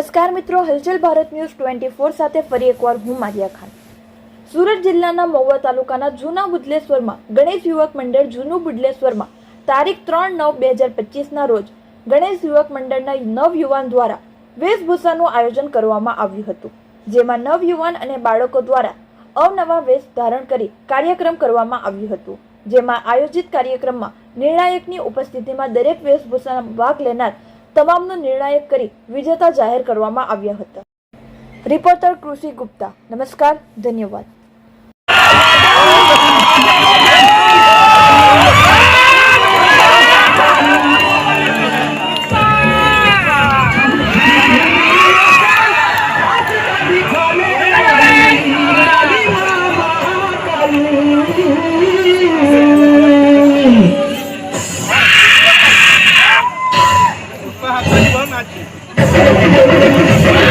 નમસ્કાર મિત્રો, હલચલ ભારત ન્યૂઝ ટ્વેન્ટી ફોર સાથે ફરી એકવાર હું મારિયા ખાન. સુરત જિલ્લાના મહુવા તાલુકાના જૂના બુદલેશ્વરમાં ગણેશ યુવક મંડળ જૂનું બુદલેશ્વરમાં તારીખ ત્રણ નવ બે હજાર પચીસના રોજ ગણેશ યુવક મંડળના નવયુવાન દ્વારા વેશભૂષાનું આયોજન કરવામાં આવ્યું હતું. જેમાં નવયુવાન અને બાળકો દ્વારા અવનવા વેશ ધારણ કરી કાર્યક્રમ કરવામાં આવ્યું હતું. જેમાં આયોજિત કાર્યક્રમમાં નિર્ણાયકની ઉપસ્થિતિમાં દરેક વેશભૂષામાં ભાગ લેનાર તમામનો નિર્ણાયક કરી વિજેતા જાહેર કરવામાં આવ્યા હતા. રિપોર્ટર કૃષિ ગુપ્તા. નમસ્કાર ધન્યવાદ. Mm-hmm. Brasil!